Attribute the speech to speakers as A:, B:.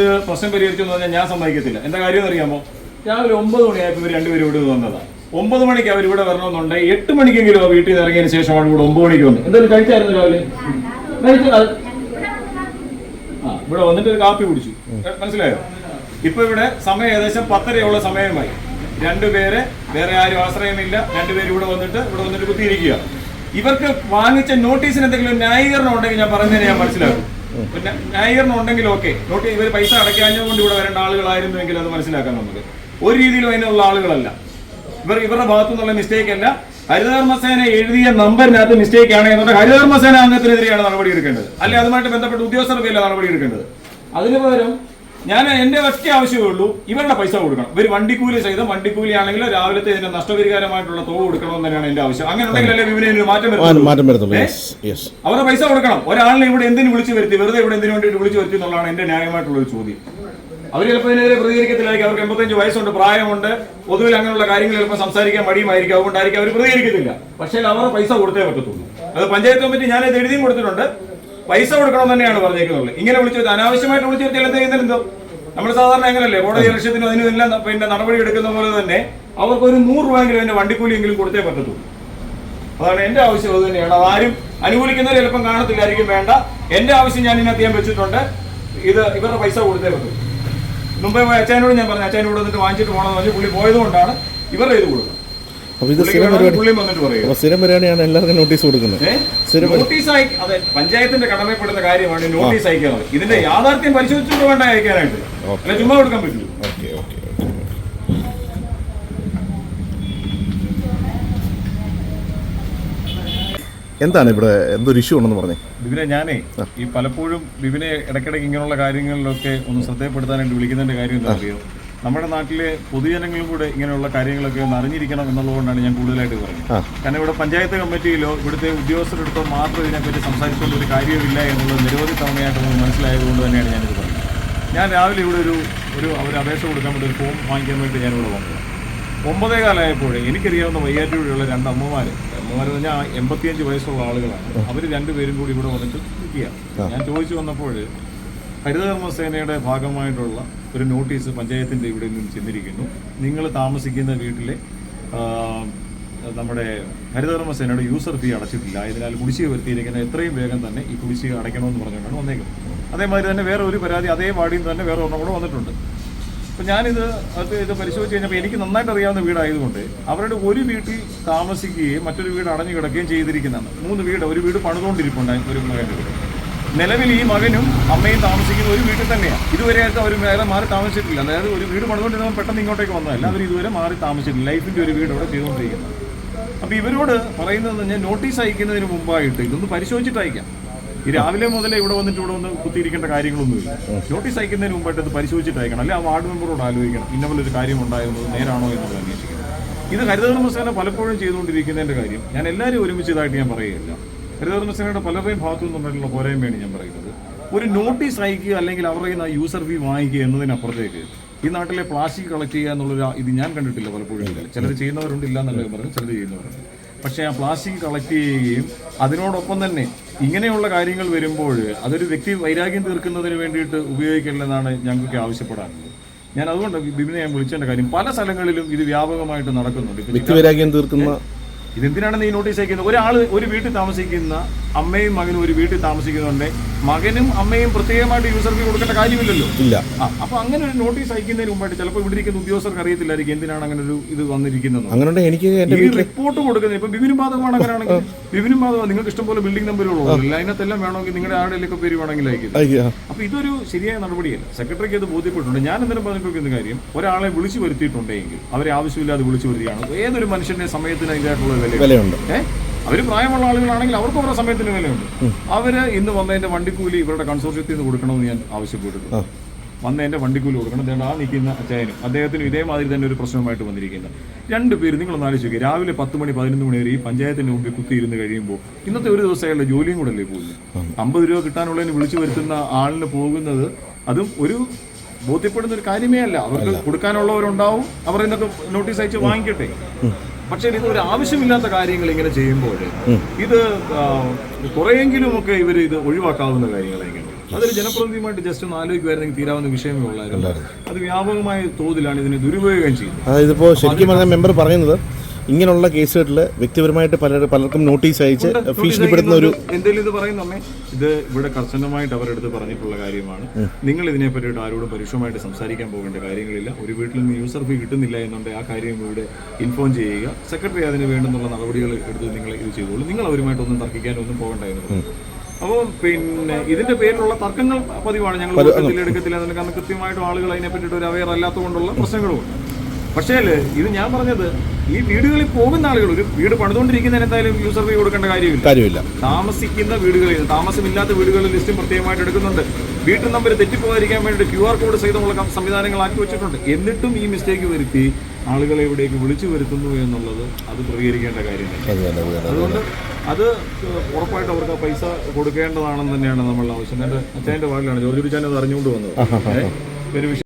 A: പ്രശ്നം പരിഹരിച്ചു എന്ന് പറഞ്ഞാൽ ഞാൻ സമ്മതിക്കത്തില്ല. എന്താ കാര്യം അറിയാമോ? രാവിലെ ഒമ്പത് മണിയായപ്പോൾ ഇവർ രണ്ടുപേരും ഇവിടെ വന്നതാണ് ഒമ്പത് മണിക്ക് അവർ ഇവിടെ വരണമെന്നുണ്ടെങ്കിൽ എട്ട് മണിക്കെങ്കിലും വീട്ടിൽ നിന്ന് ഇറങ്ങിയതിന് ശേഷമാണ് ഇവിടെ ഒമ്പത് മണിക്ക് വന്നത് എന്തായാലും കഴിച്ചായിരുന്നു രാവിലെ? ആ ഇവിടെ വന്നിട്ട് ഒരു കാപ്പി കുടിച്ചു. മനസ്സിലായോ? ഇപ്പൊ ഇവിടെ സമയം ഏകദേശം പത്തരയുള്ള സമയമായി. രണ്ടുപേരെ വേറെ ആരും ആശ്രയമില്ല. രണ്ടുപേരും ഇവിടെ വന്നിട്ട് ഇവിടെ വന്നിട്ട് കുത്തിയിരിക്കുക. ഇവർക്ക് വാങ്ങിച്ച നോട്ടീസിന് എന്തെങ്കിലും ന്യായീകരണം ഉണ്ടെങ്കിൽ ഞാൻ പറഞ്ഞതിനെ ഞാൻ മനസ്സിലാക്കും. പിന്നെ ന്യായീകരണം ഓക്കെ നോട്ട് ഇവർ പൈസ അടയ്ക്കാഞ്ഞുകൊണ്ട് ഇവിടെ വരേണ്ട ആളുകളായിരുന്നുവെങ്കിൽ അത് മനസ്സിലാക്കാം നമുക്ക് ഒരു രീതിയിലും അതിനുള്ള ആളുകളല്ല. ഇവർ ഇവരുടെ ഭാഗത്തു നിന്നുള്ള മിസ്റ്റേക്ക് അല്ല. ഹരിതകർമ്മസേന എഴുതിയ നമ്പറിനകത്ത് മിസ്റ്റേക്ക് ആണ് എന്നുണ്ടെങ്കിൽ ഹരിതകർമ്മസേന അംഗത്തിനെതിരെയാണ് നടപടി എടുക്കേണ്ടത് അല്ലെ അതുമായിട്ട് ബന്ധപ്പെട്ട ഉദ്യോഗസ്ഥർക്കല്ല നടപടി എടുക്കേണ്ടത് അതിനു പകരം ഞാൻ എന്റെ ഒറ്റ ആവശ്യമേ ഉള്ളൂ ഇവരുടെ പൈസ കൊടുക്കണം. ഇവർ വണ്ടിക്കൂലി സഹിതം വണ്ടിക്കൂലി ആണെങ്കിൽ രാവിലത്തെ ഇതിന്റെ നഷ്ടപരിഹാരമായിട്ടുള്ള തുക കൊടുക്കണം തന്നെയാണ് എന്റെ ആവശ്യം. അങ്ങനെ ഉണ്ടെങ്കിലല്ലേ വിവിനെ ഒരു മാറ്റം വരുത്തുള്ളൂ. അവരുടെ പൈസ കൊടുക്കണം. ഒരാളിനെ ഇവിടെ എന്തിനു വിളിച്ചു വരുത്തി? വെറുതെ ഇവിടെ എന്തിനു വേണ്ടിയിട്ട് വിളിച്ചു വരുത്തി എന്നുള്ളതാണ് എന്റെ ന്യായമായിട്ടുള്ള ഒരു ചോദ്യം. അവർ ചിലപ്പോൾ ഇതിനെതിരെ പ്രതികരിക്കത്തില്ലായിരിക്കും. അവർക്ക് എൺപത്തഞ്ച് വയസ്സുണ്ട് പ്രായമുണ്ട്. പൊതുവിൽ അങ്ങനെയുള്ള കാര്യങ്ങൾ ചിലപ്പോൾ സംസാരിക്കാൻ മടിയുമായിരിക്കും. അതുകൊണ്ടായിരിക്കും അവർ പ്രതികരിക്കത്തില്ല. പക്ഷേ അവർ പൈസ കൊടുത്തേ പറ്റത്തുള്ളൂ. അത് പഞ്ചായത്ത് കമ്മിറ്റി ഞാൻ ഇത് എഴുതിയും കൊടുത്തിട്ടുണ്ട്. പൈസ കൊടുക്കണം തന്നെയാണ് പറഞ്ഞേക്കുന്നത്. ഇങ്ങനെ വിളിച്ചു അനാവശ്യമായിട്ട് വിളിച്ചു വരുത്തി എന്ത് ചെയ്യുന്നതെന്തോ നമ്മൾ സാധാരണ എങ്ങനെയല്ലേ കോടതി ലക്ഷ്യത്തിന് അതിനും എല്ലാം പിന്നെ നടപടി എടുക്കുന്ന പോലെ തന്നെ അവർക്ക് ഒരു നൂറ് രൂപയെങ്കിലും അതിന്റെ വണ്ടിക്കൂലിയെങ്കിലും കൊടുത്തേ പറ്റത്തുള്ളൂ. അതാണ് എന്റെ ആവശ്യം അത് തന്നെയാണ്. അതാരും അനുകൂലിക്കുന്നവർ ചിലപ്പം കാണത്തില്ലായിരിക്കും വേണ്ട. എന്റെ ആവശ്യം ഞാൻ ഇതിനകത്ത് ഞാൻ വെച്ചിട്ടുണ്ട്. ഇത് ഇവരുടെ പൈസ കൊടുത്തേ പറ്റൂ മുമ്പേ അച്ഛനോട് ഞാൻ പറഞ്ഞു അച്ഛനോട് വന്നിട്ട് വാങ്ങിച്ചിട്ട് പോകണമെന്ന് പറഞ്ഞ് പുള്ളി പോയതുകൊണ്ടാണ് ഇവരുടെ ഇത് കൊടുക്കുന്നത്
B: അപ്പോൾ ഇത് സ്ഥിരം പരിപാടി അപ്പോൾ സ്ഥിരം പരിപാടിയാണ് എല്ലാവർക്കും നോട്ടീസ് കൊടുക്കുന്നത്. സ്ഥിരം
A: നോട്ടീസ് അയക്ക അതെ പഞ്ചായത്തിന്റെ കടമപ്പെടുന്ന കാര്യമാണ് നോട്ടീസ് അയക്കുന്നത്. ഇതിന്റെ യാഥാർത്ഥ്യം പരിശോധിച്ചുകൊണ്ട് വേണ്ട അയക്കാനായിട്ട്. അല്ല ചുമ്മാ കൊടുക്കാൻ പറ്റുള്ളൂ
B: ഓക്കെ ഓക്കെ എന്താണ് ഇവിടെ എന്തൊരു ഇഷ്യൂ ഉണ്ടെന്ന് പറഞ്ഞേ?
A: ബിബിനെ ഞാനേ ഈ പലപ്പോഴും ബിബിനെ ഇടയ്ക്കിടയ്ക്ക് ഇങ്ങനെയുള്ള കാര്യങ്ങളിലൊക്കെ ഒന്ന് ശ്രദ്ധയപ്പെടുത്താനായിട്ട് വിളിക്കുന്നതിന്റെ കാര്യം എന്താ അറിയോ നമ്മുടെ നാട്ടിലെ പൊതുജനങ്ങളും കൂടെ ഇങ്ങനെയുള്ള കാര്യങ്ങളൊക്കെ ഒന്ന് അറിഞ്ഞിരിക്കണം എന്നുള്ളതുകൊണ്ടാണ് ഞാൻ കൂടുതലായിട്ട് പറയുന്നത്. കാരണം ഇവിടെ പഞ്ചായത്ത് കമ്മിറ്റിയിലോ ഇവിടുത്തെ ഉദ്യോഗസ്ഥരെടുത്തോ മാത്രം ഇതിനെപ്പറ്റി സംസാരിച്ചുകൊണ്ട് ഒരു കാര്യമില്ല എന്നുള്ളത് നിരവധി തവണയായിട്ട് നമുക്ക് മനസ്സിലായതുകൊണ്ട് തന്നെയാണ് ഞാനിത് പറയുന്നത്. ഞാൻ രാവിലെ ഇവിടെ ഒരു ഒരു ഒരു അപേക്ഷ കൊടുക്കാൻ വേണ്ടി ഒരു ഫോം വാങ്ങിക്കാൻ വേണ്ടി ഞാനിവിടെ വന്നത്. ഒമ്പതേ കാലമായപ്പോഴേ എനിക്കറിയാവുന്ന വയ്യാറ്റൂടെയുള്ള രണ്ട് അമ്മമാർ അമ്മമാർ പറഞ്ഞാൽ എൺപത്തിയഞ്ച് വയസ്സുള്ള ആളുകളാണ്. അവർ രണ്ടുപേരും കൂടി ഇവിടെ വന്നിട്ട് നിൽക്കുക ഞാൻ ചോദിച്ചു വന്നപ്പോൾ ഹരിതകർമ്മസേനയുടെ ഭാഗമായിട്ടുള്ള ഒരു നോട്ടീസ് പഞ്ചായത്തിന്റെ ഇവിടെ നിന്ന് ചെന്നിരിക്കുന്നു. നിങ്ങൾ താമസിക്കുന്ന വീട്ടിലെ നമ്മുടെ ഹരിതകർമ്മസേനയുടെ യൂസർ ഫീ അടച്ചിട്ടില്ല. ഇതിനാൽ കുടിശ്ശിക വരുത്തിയിരിക്കുന്ന എത്രയും വേഗം തന്നെ ഈ കുടിശ്ശിക അടയ്ക്കണമെന്ന് പറഞ്ഞുകൊണ്ടാണ് വന്നേക്കുന്നത്. അതേമാതിരി തന്നെ വേറെ ഒരു പരാതി അതേ വാർഡിൽ നിന്ന് തന്നെ വേറെ ഒരെണ്ണം കൂടെ വന്നിട്ടുണ്ട്. അപ്പം ഞാനിത് അത് ഇത് പരിശോധിച്ച് കഴിഞ്ഞപ്പോൾ എനിക്ക് നന്നായിട്ട് അറിയാവുന്ന വീടായതുകൊണ്ട് അവരുടെ ഒരു വീട്ടിൽ താമസിക്കുകയും മറ്റൊരു വീട് അടഞ്ഞു കിടക്കുകയും ചെയ്തിരിക്കുന്നതാണ്. മൂന്ന് വീട് ഒരു വീട് പണിതുകൊണ്ടിരിപ്പുണ്ടായി ഒരു മകന്റെ വീട് നിലവിൽ ഈ മകനും അമ്മയും താമസിക്കുന്ന ഒരു വീട്ടിൽ തന്നെയാണ്. ഇതുവരെയായിട്ട് അവർ വേറെ മാറി താമസിച്ചിട്ടില്ല. അതായത് ഒരു വീട് പണിതുകൊണ്ടിരുന്നവർ പെട്ടെന്ന് ഇങ്ങോട്ടേക്ക് വന്നതല്ല അവർ ഇതുവരെ മാറി താമസിച്ചിട്ടില്ല. ലൈഫിന്റെ ഒരു വീട് അവിടെ ചെയ്തുകൊണ്ടിരിക്കുന്നത് അപ്പോൾ ഇവരോട് പറയുന്നത് ഞാൻ നോട്ടീസ് അയക്കുന്നതിന് മുമ്പായിട്ട് ഇതൊന്ന് പരിശോധിച്ചിട്ട് അയക്കാം. ഈ രാവിലെ മുതൽ ഇവിടെ വന്നിട്ട് ഇവിടെ വന്ന് കുത്തിയിരിക്കേണ്ട കാര്യങ്ങളൊന്നുമില്ല. നോട്ടീസ് അയക്കുന്നതിന് മുമ്പായിട്ട് ഇത് പരിശോധിച്ചിട്ട് അയക്കണം. അല്ലെ ആ വാർഡ് മെമ്പറോട് ആലോചിക്കണം. ഇന്ന ഒരു കാര്യം ഉണ്ടായിരുന്നത് നേരാണോ എന്ന് അന്വേഷിക്കണം. ഇത് ഹരിതകർമ്മസേന പലപ്പോഴും ചെയ്തുകൊണ്ടിരിക്കുന്നതിന്റെ കാര്യം ഞാൻ എല്ലാവരും ഒരുമിച്ച് ഇതായിട്ട് ഞാൻ പറയുകയില്ല. ഹരിതകർമ്മസേനയുടെ പലരുടെയും ഭാഗത്തു നിന്നുണ്ടായിട്ടുള്ള പോരായ്മയാണ് ഞാൻ പറയുന്നത്. ഒരു നോട്ടീസ് അയക്കുക അല്ലെങ്കിൽ അവരുടെ കയ്യിൽ നിന്ന് യൂസർ ഫീ വാങ്ങിക്കുക എന്നതിനപ്പുറത്തേക്ക് ഈ നാട്ടിലെ പ്ലാസ്റ്റിക് കളക്ട് ചെയ്യുക എന്നുള്ളൊരു ഇത് ഞാൻ കണ്ടിട്ടില്ല പലപ്പോഴും ചിലർ ചെയ്യുന്നവരുണ്ട് ഇല്ല എന്നല്ല പറഞ്ഞു ചിലർ ചെയ്യുന്നവരുണ്ട്. പക്ഷേ ആ പ്ലാസ്റ്റിക് കളക്ട് ചെയ്യുകയും അതിനോടൊപ്പം തന്നെ ഇങ്ങനെയുള്ള കാര്യങ്ങൾ വരുമ്പോൾ അതൊരു വ്യക്തി വൈരാഗ്യം തീർക്കുന്നതിന് വേണ്ടിയിട്ട് ഉപയോഗിക്കണമെന്നാണ് ഞങ്ങൾക്ക് ആവശ്യപ്പെടാറുള്ളത് ഞാൻ അതുകൊണ്ട് ബിബിനെ ഞാൻ വിളിച്ചതിന്റെ കാര്യം പല സ്ഥലങ്ങളിലും ഇത് വ്യാപകമായിട്ട് നടക്കുന്നുണ്ട്. വ്യക്തി
B: വൈരാഗ്യം തീർക്കുന്ന
A: ഇതെന്തിനാണ് നീ നോട്ടീസ് അയക്കുന്നത്? ഒരാൾ ഒരു വീട്ടിൽ താമസിക്കുന്ന അമ്മയും മകനും ഒരു വീട്ടിൽ താമസിക്കുന്നുണ്ട്. മകനും അമ്മയും പ്രത്യേകമായിട്ട് യൂസർ ഫീ കൊടുക്കേണ്ട കാര്യമില്ലല്ലോ.
B: ഇല്ല.
A: ആ അപ്പൊ അങ്ങനെ ഒരു നോട്ടീസ് അയക്കുന്നതിന് മുമ്പായിട്ട് ചിലപ്പോൾ ഇവിടെ ഇരിക്കുന്ന ഉദ്യോഗസ്ഥർക്ക് അറിയത്തില്ലായിരിക്കും എന്തിനാണ് അങ്ങനെ ഒരു ഇത് വന്നിരിക്കുന്നത്.
B: അങ്ങനെ എനിക്ക്
A: ഈ റിപ്പോർട്ട് കൊടുക്കുന്നത് ഇപ്പൊ ബിബിനും ബാധകമാണ് അങ്ങനെയാണെങ്കിൽ. ബിബിനും ബാധകമാണ് നിങ്ങൾക്ക് ഇഷ്ടംപോലെ ബിൽഡിംഗ് നമ്പറുകളുള്ളൂ അതിനകത്തെല്ലാം വേണമെങ്കിൽ നിങ്ങളുടെ ആരുടെയൊക്കെ പേര് വേണമെങ്കിൽ അയക്കും. അപ്പൊ ഇതൊരു ശരിയായ നടപടിയല്ല. സെക്രട്ടറിക്ക് അത് ബോധ്യപ്പെട്ടിട്ടുണ്ട്. ഞാൻ എന്തിനും പറഞ്ഞിരിക്കുന്ന കാര്യം? ഒരാളെ വിളിച്ചു വരുത്തിയിട്ടുണ്ടെങ്കിൽ അവരെ ആവശ്യമില്ലാതെ വിളിച്ചു വരുത്തിയാണ്. ഏതൊരു മനുഷ്യന്റെ സമയത്തിന് അതിന്റെതായിട്ടുള്ള
B: വിലയുണ്ട്.
A: ഏഹ് അവർ പ്രായമുള്ള ആളുകളാണെങ്കിൽ അവർക്ക് അവരുടെ സമയത്തിന് വിലയുണ്ട്. അവർ ഇന്ന് വന്നതിന്റെ വണ്ടിക്കൂലി ഇവരുടെ കൺസോർഷ്യത്തിൽ നിന്ന് കൊടുക്കണമെന്ന് ഞാൻ ആവശ്യപ്പെട്ടിട്ടുണ്ട്. വന്നതിന്റെ വണ്ടിക്കൂലി കൊടുക്കണം. ദേ ആ നിൽക്കുന്ന അച്ചായനും അദ്ദേഹത്തിന് ഇതേമാതിരി തന്നെ ഒരു പ്രശ്നമായിട്ട് വന്നിരിക്കുന്നത് രണ്ടുപേര് നിങ്ങൾ നിങ്ങളൊന്ന് ആലോചിക്കുക രാവിലെ പത്ത് മണി പതിനൊന്ന് മണി വരെ ഈ പഞ്ചായത്തിന്റെ മുമ്പിൽ കുത്തിയിരുന്ന് കഴിയുമ്പോൾ ഇന്നത്തെ ഒരു ദിവസം അയാളുടെ ജോലിയും കൂടെ അല്ലേ പോകുന്നത്? അമ്പത് രൂപ കിട്ടാനുള്ളതിന് വിളിച്ചു വരുത്തുന്ന ആളിന് പോകുന്നത് അതും ഒരു ബോധ്യപ്പെടുന്ന ഒരു കാര്യമേ അല്ല. അവർക്ക് കൊടുക്കാനുള്ളവരുണ്ടാവും. അവർ ഇന്നത്തെ നോട്ടീസ് അയച്ച് വാങ്ങിക്കട്ടെ. പക്ഷേ ഇത് ഒരു ആവശ്യമില്ലാത്ത കാര്യങ്ങൾ ഇങ്ങനെ ചെയ്യുമ്പോൾ ഇത് കുറെയെങ്കിലും ഒക്കെ ഇവർ ഇത് ഒഴിവാക്കാവുന്ന കാര്യങ്ങളായിരിക്കും അതൊരു ജനപ്രതിനിധിയുമായിട്ട് ജസ്റ്റ് ഒന്ന് ആലോചിക്കുമായിരുന്നെങ്കിൽ തീരാവുന്ന വിഷയമേ ഉള്ളായിരുന്നു. അത് വ്യാപകമായ തോതിലാണ് ഇതിനെ ദുരുപയോഗം ചെയ്യുന്നത്.
B: ഇതിപ്പോ ശരിക്കും മെമ്പർ പറയുന്നത് ഇങ്ങനെയുള്ള കേസുകളിൽ വ്യക്തിപരമായിട്ട് പലർ പലർക്കും നോട്ടീസ് അയച്ച് ഭീഷണിപ്പെടുത്തുന്ന ഒരു
A: എന്തെങ്കിലും ഇത് പറയുന്നു അമ്മേ? ഇത് ഇവിടെ കർശനമായിട്ട് അവരെടുത്ത് പറഞ്ഞിട്ടുള്ള കാര്യമാണ്. നിങ്ങൾ ഇതിനെ പറ്റിയിട്ട് ആരോടും പരുഷമായിട്ട് സംസാരിക്കാൻ പോകേണ്ട കാര്യങ്ങളില്ല. ഒരു വീട്ടിൽ നിന്ന് യൂസർ ഫീ കിട്ടുന്നില്ല എന്നുണ്ടെങ്കിൽ ആ കാര്യം ഇവിടെ ഇൻഫോം ചെയ്യുക. സെക്രട്ടറി അതിന് വേണ്ടുന്നുള്ള നടപടികൾ എടുത്ത് നിങ്ങൾ ഇത് ചെയ്തോളൂ. നിങ്ങൾ അവരുമായിട്ടൊന്നും തർക്കിക്കാനൊന്നും പോകണ്ട എന്ന് പറഞ്ഞു അപ്പോൾ പിന്നെ ഇതിന്റെ പേരിലുള്ള തർക്കങ്ങൾ പതിവാണ്. ഞങ്ങൾ എടുക്കത്തില്ല കാരണം കൃത്യമായിട്ടും ആളുകൾ അതിനെ പറ്റിയിട്ട് ഒരു അവയർ അല്ലാത്തതുകൊണ്ടുള്ള പ്രശ്നങ്ങളുമുണ്ട് പക്ഷേ ഇത് ഞാൻ പറഞ്ഞത് ഈ വീടുകളിൽ പോകുന്ന ആളുകൾ ഒരു വീട് പണിതുകൊണ്ടിരിക്കുന്നതിന് എന്തായാലും യൂസർ ഫീ കൊടുക്കേണ്ട കാര്യമില്ല.
B: കാര്യമില്ല.
A: താമസിക്കുന്ന വീടുകളിൽ താമസമില്ലാത്ത വീടുകളിൽ ലിസ്റ്റും പ്രത്യേകമായിട്ട് എടുക്കുന്നുണ്ട്. വീട്ടിൽ നമ്പർ തെറ്റിപ്പോകാതിരിക്കാൻ വേണ്ടി ക്യു ആർ കോഡ് സഹിതമുള്ള സംവിധാനങ്ങൾ ആക്കി വെച്ചിട്ടുണ്ട്. എന്നിട്ടും ഈ മിസ്റ്റേക്ക് വരുത്തി ആളുകളെ ഇവിടേക്ക് വിളിച്ചു വരുത്തുന്നു എന്നുള്ളത് അത് പ്രതികരിക്കേണ്ട
B: തന്നെ
A: അതുകൊണ്ട് അത് ഉറപ്പായിട്ട് അവർക്ക് ആ പൈസ കൊടുക്കേണ്ടതാണെന്ന് തന്നെയാണ് നമ്മളുടെ ആവശ്യം. എന്റെ അച്ഛന്റെ വാക്കിലാണ് ജോർജ് കുടിച്ചാൻ അത് അറിഞ്ഞുകൊണ്ട് വന്നത്. ഒരു